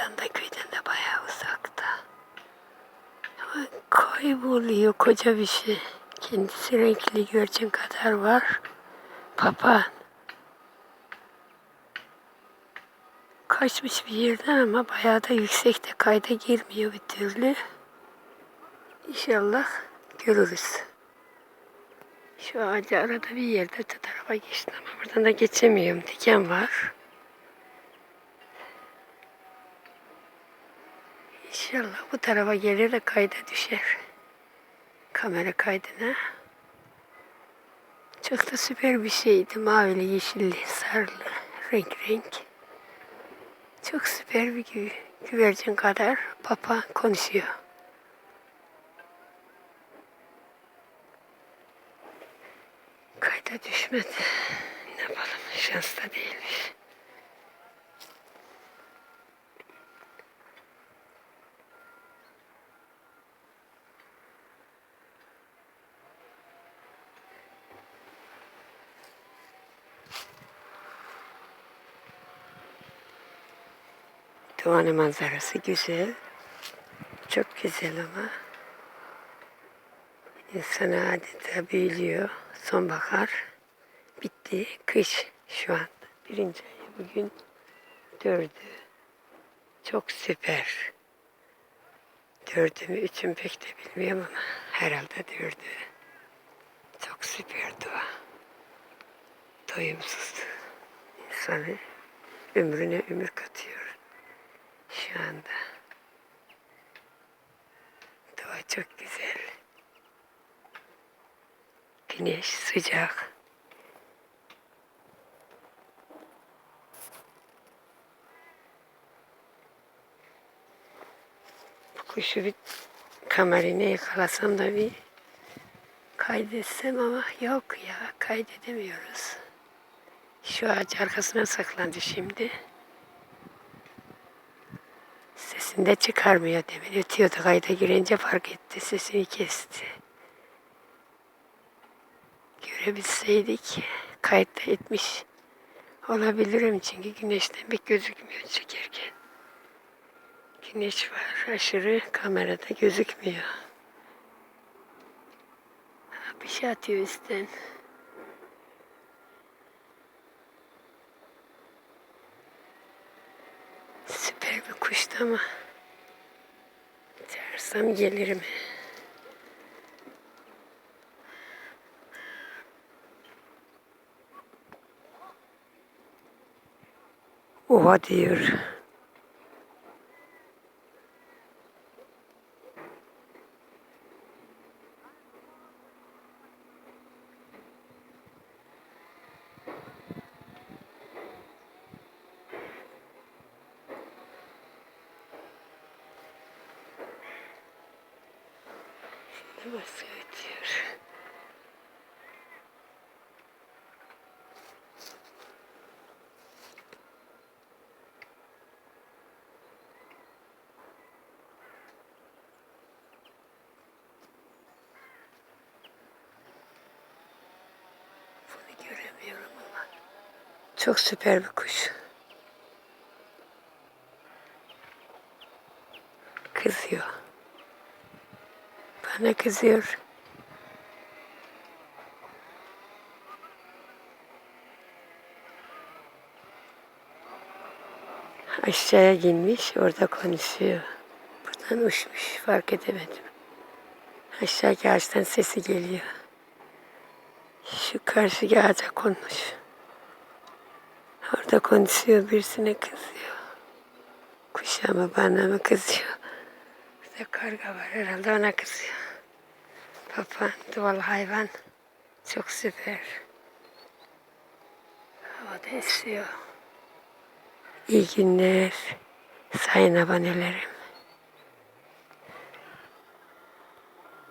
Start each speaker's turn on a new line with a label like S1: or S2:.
S1: Buradan da köyden de bayağı uzakta. Ama kayboluyor koca bir şey. Kendisi renkli görcün kadar var. Papağan. Kaçmış bir yerden ama bayağı da yüksekte kayda girmiyor bir türlü. İnşallah görürüz. Şu ağacı arada bir yerde öte tarafa geçtim ama buradan da geçemiyorum. Diken var. İnşallah bu tarafa gelir de kayda düşer. Kamera kaydına. Çok da süper bir şeydi. Mavili, yeşilli, sarılı, renk renk. Çok süper bir gü güvercin kadar papa konuşuyor. Kayda düşmedi. Ne yapalım şanslı değilmiş. Doğanın manzarası güzel. Çok güzel ama. İnsanı adeta büyülüyor. Sonbahar bitti. Kış şu an. Birinci ayı bugün dördü. Çok süper. Dördü mü üçü mü pek de bilmiyorum ama herhalde dördü. Çok süper doğa. Doyumsuz. İnsanı ömrüne ömür katıyor şu anda. Doğa çok güzel. Güneş sıcak. Bu kuşu bir kamerayla yakalasam da bir kaydetsem ama yok ya kaydedemiyoruz. Şu ağaç arkasına saklandı şimdi. Sesini de çıkarmıyor demin. Ötüyordu kayda girince fark etti. Sesini kesti. Görebilseydik kayıtta etmiş olabilirim çünkü güneşten pek gözükmüyor çekerken. Güneş var aşırı kamerada gözükmüyor. Bir şey atıyor üstten. Süper bir kuştu ama çağırsam gelirim. Oha diyor. Şimdi başka ötüyor. Bunu göremiyorum ama. Çok süper bir kuş. Kızıyor. Bana kızıyor. Aşağıya inmiş, orada konuşuyor. Buradan uçmuş, fark edemedim. Aşağıki ağaçtan sesi geliyor. Şu karşı ağaca konmuş. Orada konuşuyor, birisine kızıyor. Kuşa mı, bana mı kızıyor? Burada karga var, herhalde ona kızıyor. Papağan, duval hayvan. Çok süper. Havada esiyor. İyi günler sayın abonelerim.